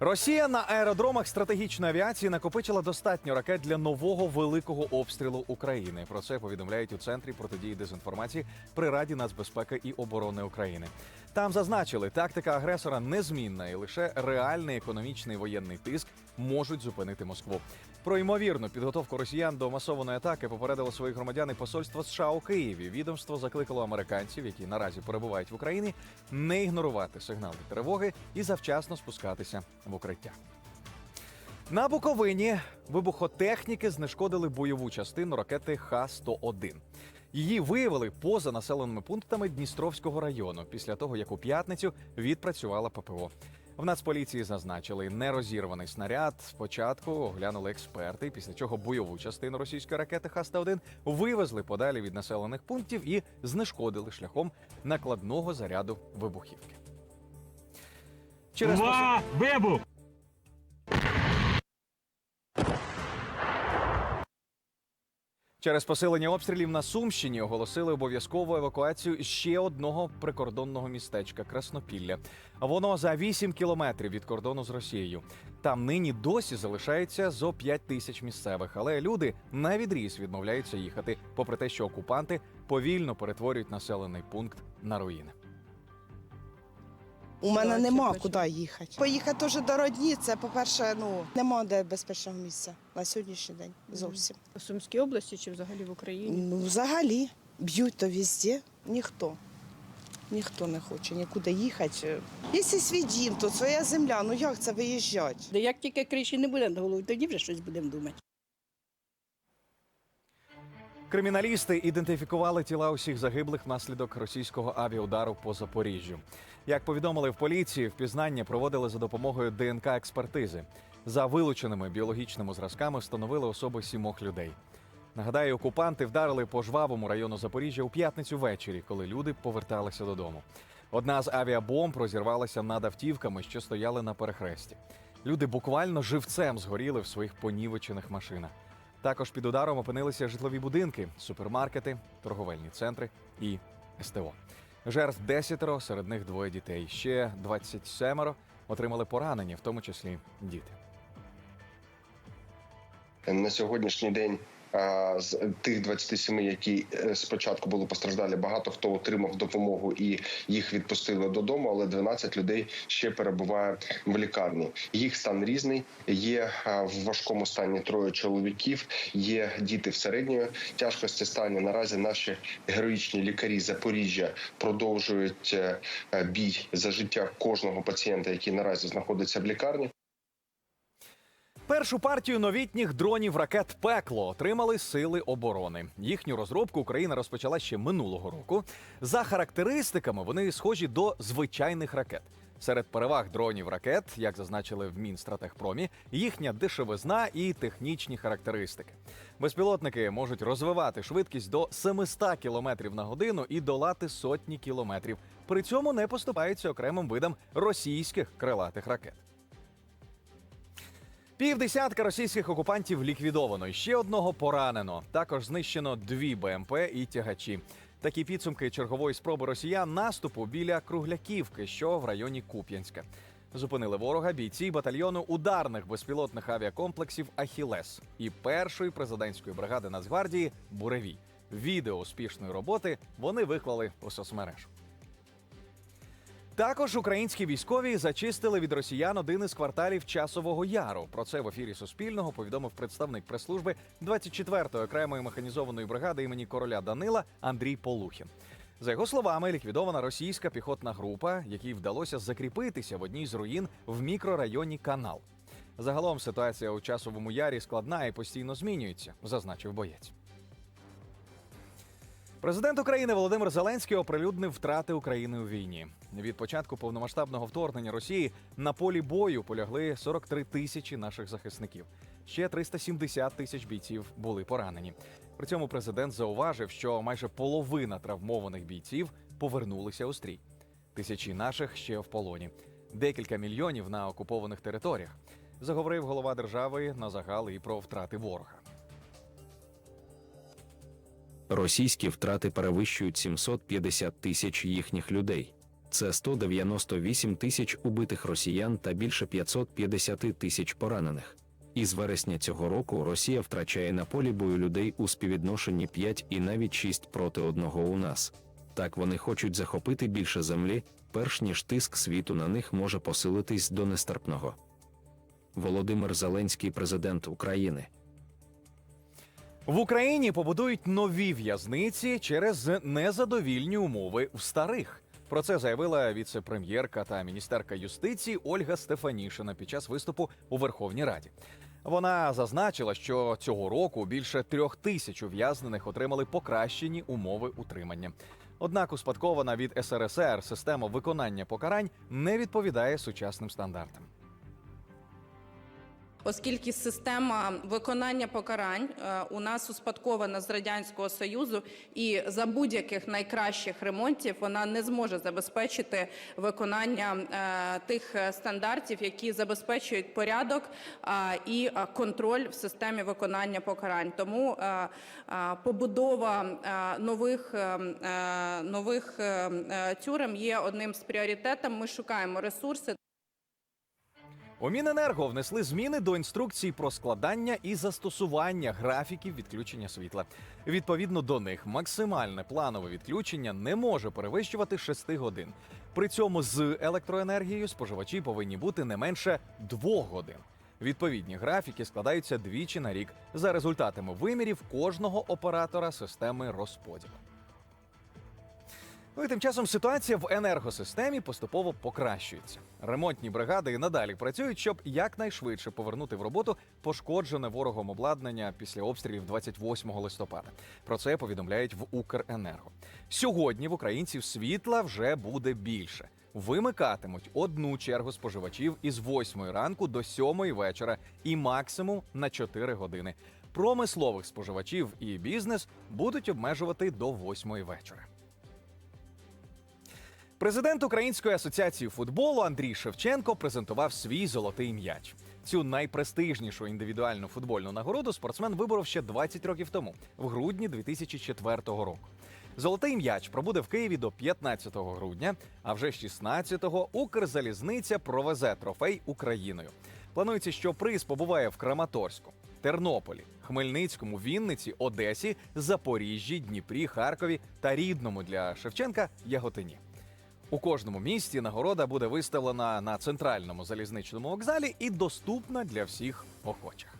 Росія на аеродромах стратегічної авіації накопичила достатньо ракет для нового великого обстрілу України. Про це повідомляють у центрі протидії дезінформації при Раді нацбезпеки і оборони України. Там зазначили, тактика агресора незмінна і лише реальний економічний воєнний тиск можуть зупинити Москву. Про ймовірну підготовку росіян до масованої атаки попередило своїх громадян і посольство США у Києві. Відомство закликало американців, які наразі перебувають в Україні, не ігнорувати сигнали тривоги і завчасно спускатися в укриття. На Буковині вибухотехніки знешкодили бойову частину ракети Х-101. Її виявили поза населеними пунктами Дністровського району після того, як у п'ятницю відпрацювала ППО. В Нацполіції зазначили, нерозірваний снаряд спочатку оглянули експерти, після чого бойову частину російської ракети Х-101 вивезли подалі від населених пунктів і знешкодили шляхом накладного заряду вибухівки. Через Два! Вибух! Через посилення обстрілів на Сумщині оголосили обов'язкову евакуацію ще одного прикордонного містечка Краснопілля. Воно за 8 кілометрів від кордону з Росією. Там нині досі залишається зо 5 тисяч місцевих, але люди на відріз відмовляються їхати, попри те, що окупанти повільно перетворюють населений пункт на руїни. У мене нема куди їхати. Поїхати дуже до родні, це, по-перше, ну нема де безпечного місця на сьогоднішній день зовсім. В Сумській області чи взагалі в Україні? Ну, взагалі, б'ють то везде, ніхто. Ніхто не хоче нікуди їхати. Якщо свій дім, то своя земля, ну як це виїжджати? Як тільки криші не буде над головою, тоді вже щось будемо думати. Криміналісти ідентифікували тіла усіх загиблих внаслідок російського авіаудару по Запоріжжю. Як повідомили в поліції, впізнання проводили за допомогою ДНК експертизи. За вилученими біологічними зразками встановили особи сімох людей. Нагадаю, окупанти вдарили по жвавому району Запоріжжя у п'ятницю ввечері, коли люди поверталися додому. Одна з авіабомб розірвалася над автівками, що стояли на перехресті. Люди буквально живцем згоріли в своїх понівечених машинах. Також під ударом опинилися житлові будинки, супермаркети, торговельні центри і СТО. Жертв десятеро, серед них двоє дітей. Ще 27 отримали поранення, в тому числі діти. на сьогоднішній день. З тих 27, які е, спочатку були постраждалі, багато хто отримав допомогу і їх відпустили додому. Але 12 людей ще перебуває в лікарні. Їх стан різний. Є в важкому стані троє чоловіків. Є діти в середньої тяжкості стані. Наразі наші героїчні лікарі Запоріжжя продовжують е, е, бій за життя кожного пацієнта, який наразі знаходиться в лікарні. Першу партію новітніх дронів ракет Пекло отримали сили оборони. Їхню розробку Україна розпочала ще минулого року. За характеристиками вони схожі до звичайних ракет. Серед переваг дронів ракет, як зазначили в Мінстратегпромі, їхня дешевизна і технічні характеристики. Безпілотники можуть розвивати швидкість до 700 км на годину і долати сотні кілометрів. При цьому не поступаються окремим видам російських крилатих ракет. Півдесятка російських окупантів ліквідовано. Ще одного поранено. Також знищено дві БМП і тягачі. Такі підсумки чергової спроби росіян наступу біля Кругляківки, що в районі Куп'янська. Зупинили ворога бійці батальйону ударних безпілотних авіакомплексів Ахілес і першої президентської бригади Нацгвардії Буревій. Відео успішної роботи вони виклали у соцмереж. Також українські військові зачистили від росіян один із кварталів часового яру. Про це в ефірі Суспільного повідомив представник прес-служби 24-ї окремої механізованої бригади імені короля Данила Андрій Полухін. За його словами, ліквідована російська піхотна група, якій вдалося закріпитися в одній з руїн в мікрорайоні Канал. Загалом ситуація у часовому ярі складна і постійно змінюється, зазначив боєць. Президент України Володимир Зеленський оприлюднив втрати України у війні. Від початку повномасштабного вторгнення Росії на полі бою полягли 43 тисячі наших захисників. Ще 370 тисяч бійців були поранені. При цьому президент зауважив, що майже половина травмованих бійців повернулися у стрій. Тисячі наших ще в полоні. Декілька мільйонів на окупованих територіях. Заговорив голова держави на загал і про втрати ворога. Російські втрати перевищують 750 тисяч їхніх людей. Це 198 тисяч убитих росіян та більше 550 тисяч поранених. Із вересня цього року Росія втрачає на полі бою людей у співвідношенні 5 і навіть 6 проти одного у нас. Так вони хочуть захопити більше землі, перш ніж тиск світу на них може посилитись до нестерпного. Володимир Зеленський, президент України. В Україні побудують нові в'язниці через незадовільні умови в старих. Про це заявила віце-прем'єрка та міністерка юстиції Ольга Стефанішина під час виступу у Верховній Раді. Вона зазначила, що цього року більше трьох тисяч ув'язнених отримали покращені умови утримання. Однак успадкована від СРСР система виконання покарань не відповідає сучасним стандартам. Оскільки система виконання покарань е, у нас успадкована з радянського союзу, і за будь-яких найкращих ремонтів вона не зможе забезпечити виконання е, тих е, стандартів, які забезпечують порядок і контроль в системі виконання покарань. Тому побудова нових нових тюрем є одним з пріоритетів. Ми шукаємо ресурси. У Міненерго внесли зміни до інструкцій про складання і застосування графіків відключення світла. Відповідно до них, максимальне планове відключення не може перевищувати 6 годин. При цьому з електроенергією споживачі повинні бути не менше 2 годин. Відповідні графіки складаються двічі на рік за результатами вимірів кожного оператора системи розподілу. Ну і тим часом ситуація в енергосистемі поступово покращується. Ремонтні бригади і надалі працюють, щоб якнайшвидше повернути в роботу пошкоджене ворогом обладнання після обстрілів 28 листопада. Про це повідомляють в Укренерго. Сьогодні в українців світла вже буде більше. Вимикатимуть одну чергу споживачів із 8 ранку до 7 вечора і максимум на 4 години. Промислових споживачів і бізнес будуть обмежувати до 8 вечора. Президент Української асоціації футболу Андрій Шевченко презентував свій золотий м'яч. Цю найпрестижнішу індивідуальну футбольну нагороду спортсмен виборов ще 20 років тому, в грудні 2004 року. Золотий м'яч пробуде в Києві до 15 грудня, а вже 16-го Укрзалізниця провезе трофей Україною. Планується, що приз побуває в Краматорську, Тернополі, Хмельницькому, Вінниці, Одесі, Запоріжжі, Дніпрі, Харкові та рідному для Шевченка Яготині. У кожному місті нагорода буде виставлена на центральному залізничному вокзалі і доступна для всіх охочих.